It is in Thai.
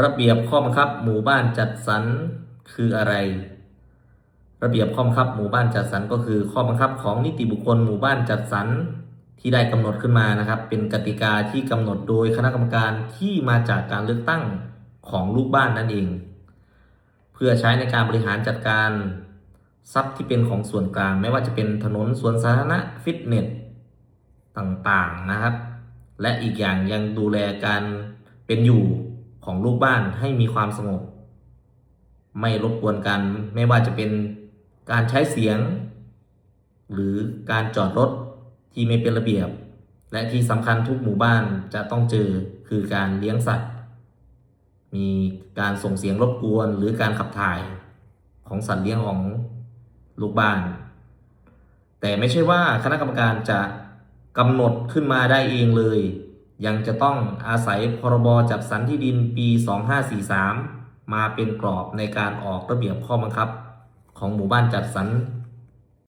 ระเบียบข้อบังคับหมู่บ้านจัดสรรคืออะไร ระเบียบข้อบังคับหมู่บ้านจัดสรรก็คือข้อบังคับของนิติบุคคลหมู่บ้านจัดสรรที่ได้กำหนดขึ้นมานะครับ เป็นกติกาที่กำหนดโดยคณะกรรมการที่มาจากการเลือกตั้งของลูกบ้านนั่นเอง เพื่อใช้ในการบริหารจัดการทรัพย์ที่เป็นของส่วนกลาง ไม่ว่าจะเป็นถนนสวนสาธารณะฟิตเนสต่างๆนะครับ และอีกอย่างยังดูแลการเป็นอยู่ ของลูกบ้านให้มีความสงบ ไม่รบกวนกัน ไม่ว่าจะเป็นการใช้เสียง หรือการจอดรถที่ไม่เป็นระเบียบ และที่สำคัญทุกหมู่บ้านจะต้องเจอคือการเลี้ยงสัตว์ มีการส่งเสียงรบกวนหรือการขับถ่ายของสัตว์เลี้ยงของลูกบ้าน แต่ไม่ใช่ว่าคณะกรรมการจะกำหนดขึ้นมาได้เองเลย ยังจะต้องอาศัยพรบจัดสรรที่ดินปี 2543 มาเป็นกรอบในการออกระเบียบข้อบังคับ ของหมู่บ้านจัดสรร